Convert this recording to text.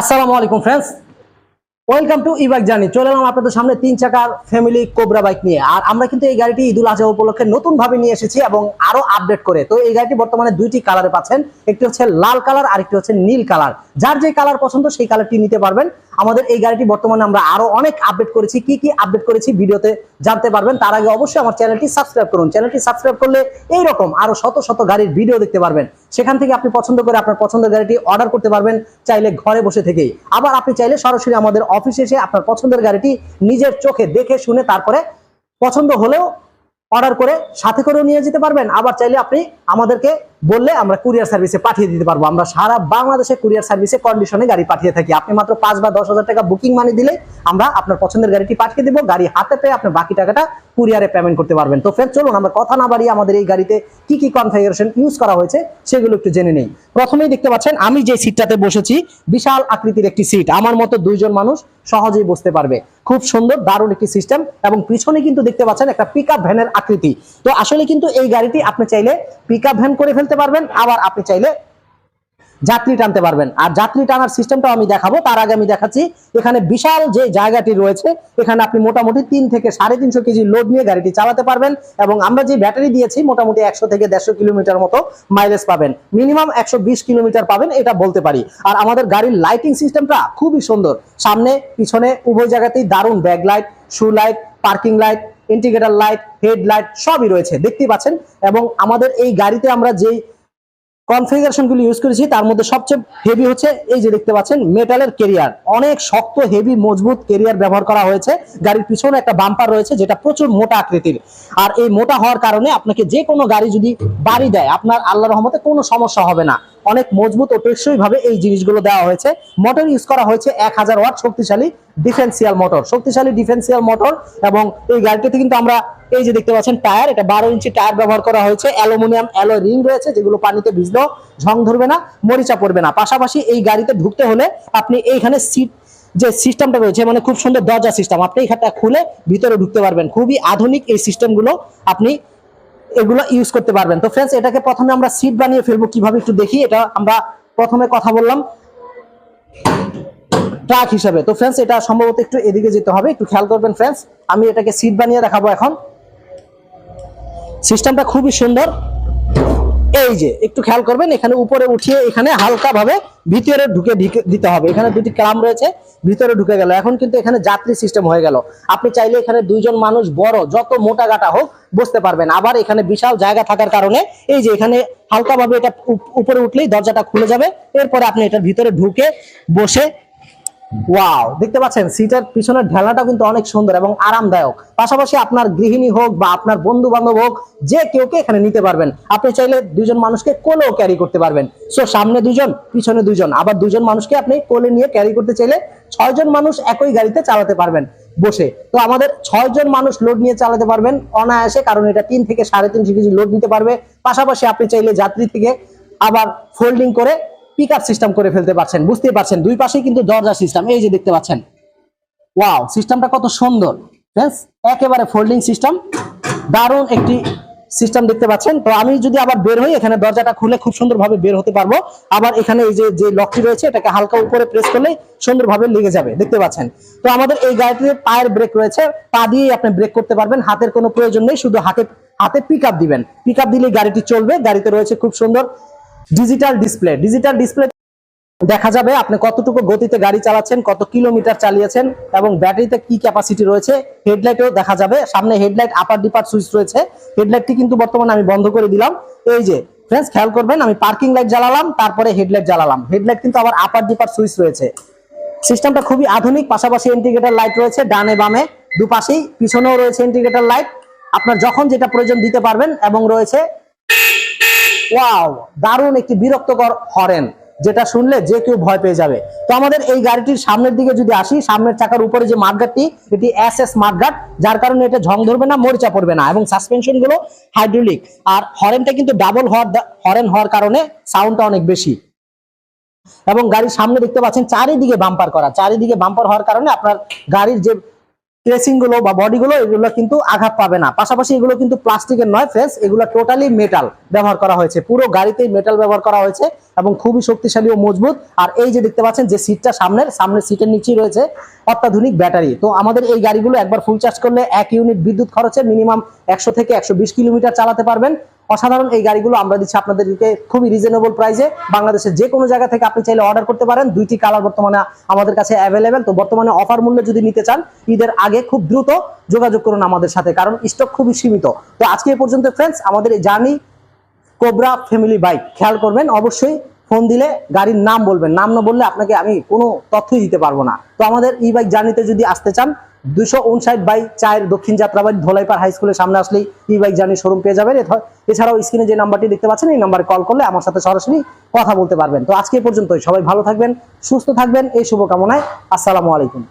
আসসালামু আলাইকুম friends welcome to E bike journey চলে এলাম আপনাদের সামনে তিন চাকার ফ্যামিলি কোবরা বাইক নিয়ে। আর আমরা কিন্তু এই গাড়িটি ঈদুল আজহা উপলক্ষে নতুনভাবে নিয়ে এসেছি এবং আরও আপডেট করে। তো এই গাড়িটি বর্তমানে দুইটি কালারে পাচ্ছেন। একটি হচ্ছে লাল কালার আর একটি হচ্ছে নীল কালার যার যে কালার পছন্দ, সেই কালারটি নিতে পারবেন। আমাদের এই গাড়িটি বর্তমানে আমরা আরও অনেক আপডেট করেছি। কি কি আপডেট করেছি ভিডিওতে জানতে পারবেন। তার আগে অবশ্যই আমার চ্যানেলটি সাবস্ক্রাইব করুন। চ্যানেলটি সাবস্ক্রাইব করলে এই রকম আরও শত শত গাড়ির ভিডিও দেখতে পারবেন। সেখান থেকে আপনি পছন্দ করে আপনার পছন্দের গাড়িটি অর্ডার করতে পারবেন চাইলে ঘরে বসে থেকেই। আবার আপনি চাইলে সরাসরি আমাদের অফিসে এসে আপনার পছন্দের গাড়িটি নিজের চোখে দেখে শুনে তারপরে পছন্দ হলেও অর্ডার করে সাথে করেও নিয়ে যেতে পারবেন। আবার চাইলে আপনি আমাদেরকে বললে আমরা কুরিয়ার সার্ভিসে পাঠিয়ে দিতে পারব। আমরা সারা বাংলাদেশে কুরিয়ার সার্ভিসে কন্ডিশনে গাড়ি পাঠিয়ে থাকি। আপনি মাত্র পাঁচ বা দশ হাজার টাকা বুকিং মানি দিলে আমরা আপনার পছন্দের গাড়িটি পাঠিয়ে দেবো। গাড়ি হাতে পেয়ে আপনার বাকি টাকাটা কুরিয়ারে পেমেন্ট করতে পারবেন। তো ফের চলুন আমরা কথা না বাড়িয়ে আমাদের এই গাড়িতে কি কি কনফিগারেশন ইউজ করা হয়েছে সেগুলো একটু জেনে নেই। প্রথমেই দেখতে পাচ্ছেন, আমি যে সিটটাতে বসেছি, বিশাল আকৃতির একটি সিট আমার মতো দুইজন মানুষ সহজেই বসতে পারবে। খুব সুন্দর, দারুণ একটি সিস্টেম এবং পিছনে কিন্তু দেখতে পাচ্ছেন একটা পিক ভ্যানের আকৃতি। তো আসলে কিন্তু এই গাড়িটি আপনি চাইলে পিক ভ্যান করে ফেলতে পারবেন, আবার আপনি চাইলে যাত্রী টানতে পারবেন। আর যাত্রী টানার সিস্টেমটাও আমি দেখাবো, তার আগে আমি দেখাচ্ছি, এখানে বিশাল যে জায়গাটি রয়েছে, এখানে আপনি মোটামুটি তিন থেকে সাড়ে তিনশো কেজি লোড নিয়ে গাড়িটি চালাতে পারবেন এবং আমরা যে ব্যাটারি দিয়েছি, মোটামুটি একশো থেকে দেড়শো কিলোমিটার মতো মাইলেজ পাবেন। মিনিমাম একশো বিশ কিলোমিটার পাবেন, এটা বলতে পারি। আর আমাদের গাড়ির লাইটিং সিস্টেমটা খুবই সুন্দর। সামনে, পিছনে, উভয় জায়গাতেই দারুণ ব্যাক লাইট শু light parking light indicator light headlight সবই রয়েছে, দেখতেই পাচ্ছেন। এবং আমাদের এই গাড়িতে আমরা যেই কনফিগারেশনগুলো ইউজ করেছি, তার মধ্যে সবচেয়ে হেভি হচ্ছে, এই যে দেখতে পাচ্ছেন মেটালের কেরিয়ার অনেক শক্ত হেভি মজবুত কেরিয়ার ব্যবহার করা হয়েছে। গাড়ির পিছনে একটা বাম্পার রয়েছে, যেটা প্রচুর মোটা আকৃতির। আর এই মোটা হওয়ার কারণে আপনাকে যে কোনো গাড়ি যদি বাড়ি দেয়, আপনার আল্লাহ রহমতে কোনো সমস্যা হবে না। অনেক মজবুত ও টেকসই ভাবে এই জিনিসগুলো দেওয়া হয়েছে। মোটর ইউজ করা হয়েছে এক হাজার ওয়াট শক্তিশালী ডিফেন্সিয়াল মোটর শক্তিশালী ডিফেন্সিয়াল মোটর এবং এই গাড়িটিতে কিন্তু আমরা এই যে দেখতে পাচ্ছেন টায়ার এটা বারো ইঞ্চি টায়ার ব্যবহার করা হয়েছে। অ্যালুমিনিয়াম অ্যালো রিং রয়েছে যেগুলো পানিতে ভিজলেও ঝং ধরবে না, মরিচা পড়বে না। পাশাপাশি এই গাড়িতে ঢুকতে হলে আপনি এইখানে সিট যে সিস্টেমটা রয়েছে মানে খুব সুন্দর দরজা সিস্টেম আপনি এখানটা খুলে ভিতরে ঢুকতে পারবেন। খুবই আধুনিক এই সিস্টেমগুলো আপনি এগুলো ইউজ করতে পারবেন। তো ফ্রেন্ডস এটাকে প্রথমে আমরা সিট বানিয়ে ফেলব কীভাবে একটু দেখি, এটা আমরা প্রথমে কথা বললাম ট্রাক হিসাবে। তো ফ্রেন্ডস এটা সম্ভবত একটু এদিকে যেতে হবে, একটু খেয়াল করবেন ফ্রেন্ডস আমি এটাকে সিট বানিয়ে দেখাবো এখন। সিস্টেমটা খুবই সুন্দর। এই যে, একটু খেয়াল করবেন, এখানে উপরে উঠিয়ে এখানে হালকা ভাবে ভিতরে ঢুকে দিতে হবে। এখানে দুটি ক্লাম রয়েছে, ভিতরে ঢুকে গেল। এখন কিন্তু এখানে যাত্রী সিস্টেম হয়ে গেল। আপনি চাইলে এখানে দুইজন মানুষ বড়, যত মোটা গাটা হোক, বসতে পারবেন। আবার এখানে বিশাল জায়গা থাকার কারণে এই যে, এখানে হালকা ভাবে এটা উপরে উঠলেই দরজাটা খুলে যাবে। এরপরে আপনি এটার ভিতরে ঢুকে বসে ওয়াও দেখতে পাচ্ছেন, সিটের পিছনের ঢেলাটা কিন্তু অনেক সুন্দর এবং আরামদায়ক। পাশাপাশি আপনার গৃহিণী হোক বা আপনার বন্ধু বান্ধব হোক, যে কেউ কে এখানে নিতে পারবেন। আপনি চাইলে দুজন মানুষকে কোলেও ক্যারি করতে পারবেন। সো সামনে দুজন পিছনে দুজন আবার দুজন মানুষকে আপনি কোলে নিয়ে ক্যারি করতে চাইলে ছয়জন মানুষ একই গাড়িতে চালাতে পারবেন বসে। তো আমাদের ছয়জন মানুষ লোড নিয়ে চালাতে পারবেন। অনায়াসে, কারণ এটা তিন থেকে সাড়ে তিনশো কেজি লোড নিতে পারবে। পাশাপাশি আপনি চাইলে যাত্রী থেকে আবার ফোল্ডিং করে পিক সিস্টেম করে ফেলতে পারছেন। বুঝতে পারছেন, দুই পাশেই কিন্তু দরজা সিস্টেম এই যে দেখতে পাচ্ছেন। ওয়াও সিস্টেমটা কত সুন্দর। ফ্রেন্ডস একেবারে ফোল্ডিং সিস্টেম দারুণ একটি সিস্টেম দেখতে পাচ্ছেন। তো আমি যদি আবার বের হই, এখানে দরজাটা খুলে খুব সুন্দরভাবে বের হতে পারব। আবার এখানে এই যে যে লকটি রয়েছে, এটাকে হালকা উপরে প্রেস করলে সুন্দরভাবে লেগে যাবে। দেখতে পাচ্ছেন? তো আমাদের এই গাড়িটিতে পায়ের ব্রেক রয়েছে। পা দিয়েই আপনি ব্রেক করতে পারবেন। হাতের কোনো প্রয়োজন নেই, শুধু হাতে হাতে পিক দিবেন। পিক দিলেই গাড়িটি চলবে। গাড়িতে রয়েছে খুব সুন্দর ডিজিটাল ডিসপ্লে ডিজিটাল ডিসপ্লে দেখা যাবে আপনি কতটুকু গতিতে গাড়ি চালাচ্ছেন, কত কিলোমিটার চালিয়েছেন এবং ব্যাটারিতে কি ক্যাপাসিটি রয়েছে। হেডলাইটও দেখা যাবে। সামনে হেডলাইট আপার ডিপার সুইচ রয়েছে। হেডলাইটটি কিন্তু বর্তমানে আমি বন্ধ করে দিলাম। এই যে ফ্রেন্ডস খেয়াল করবেন, আমি পার্কিং লাইট জ্বালালাম, তারপরে হেডলাইট জ্বালালাম। হেডলাইট কিন্তু আবার আপার ডিপার সুইচ রয়েছে। সিস্টেমটা খুবই আধুনিক, পাশাপাশি ইন্ডিকেটর লাইট রয়েছে ডানে বামে, দুপাশেই, পিছনেও রয়েছে ইন্ডিকেটর লাইট আপনার যখন যেটা প্রয়োজন দিতে পারবেন এবং রয়েছে ওয়াও দারুণ একটি বিরক্তকর হরেন, যেটা শুনলে যে কেউ ভয় পেয়ে যাবে। তো আমাদের এই গাড়িটির সামনের দিকে যদি আসি, সামনের চাকার উপরে যে মাঠগাটটি এটি এস এস মাঠগাট যার কারণে এটা ঝং ধরবে না, মরিচা পড়বে না, এবং সাসপেনশনগুলো হাইড্রোলিক আর হরেনটা কিন্তু ডাবল হওয়ার হরেন হওয়ার কারণে সাউন্ডটা অনেক বেশি। এবং গাড়ির সামনে দেখতে পাচ্ছেন চারিদিকে বাম্পার করা। চারিদিকে বাম্পার হওয়ার কারণে আপনার গাড়ির যে ট্রেসিংগুলো বা বডি গুলো এগুলো কিন্তু আঘাত পাবে না। পাশাপাশি এগুলো কিন্তু প্লাস্টিকের নয় ফেস এগুলো টোটালি মেটাল ব্যবহার করা হয়েছে। পুরো গাড়িতেই মেটাল ব্যবহার করা হয়েছে। এবং খুবই শক্তিশালী ও মজবুত। আর এই যে দেখতে পাচ্ছেন যে সিটটা সামনের সামনের সিটের নিচেই রয়েছে অত্যাধুনিক ব্যাটারি। তো আমাদের এই গাড়িগুলো একবার ফুল চার্জ করলে এক ইউনিট বিদ্যুৎ খরচে মিনিমাম একশো থেকে একশো বিশ কিলোমিটার চালাতে পারবেন। অসাধারণ এই গাড়িগুলো আমরা দিচ্ছি আপনাদেরকে খুবই রিজনেবল প্রাইসে বাংলাদেশের যে কোনো জায়গা থেকে আপনি চাইলে অর্ডার করতে পারেন। দুইটি কালার বর্তমানে আমাদের কাছে অ্যাভেলেবেল তো বর্তমানে অফার মূল্যে যদি নিতে চান, ঈদের আগে খুব দ্রুত যোগাযোগ করুন আমাদের সাথে, কারণ স্টক খুবই সীমিত। তো আজকে এই পর্যন্ত ফ্রেন্ডস আমাদের এই জার্নি কোবরা ফ্যামিলি বাইক খেয়াল করবেন, অবশ্যই ফোন দিলে গাড়ির নাম বলবেন। নাম না বললে আপনাকে আমি কোনো তথ্যই দিতে পারব না। তো আমাদের ই বাইক জার্নিতে যদি আসতে চান দুশো উনষাট বাই চায়ের দক্ষিণ যাত্রাবাড়ি ধোলাইপাড় হাই স্কুলের সামনে আসলেই ই বাইক জার্নি শোরুম পেয়ে যাবেন। এছাড়াও স্ক্রিনে যে নাম্বারটি দেখতে পাচ্ছেন, এই নাম্বারে কল করলে আমার সাথে সরাসরি কথা বলতে পারবেন। তো আজকে পর্যন্তই। সবাই ভালো থাকবেন, সুস্থ থাকবেন। এই শুভকামনায় আসসালামু আলাইকুম।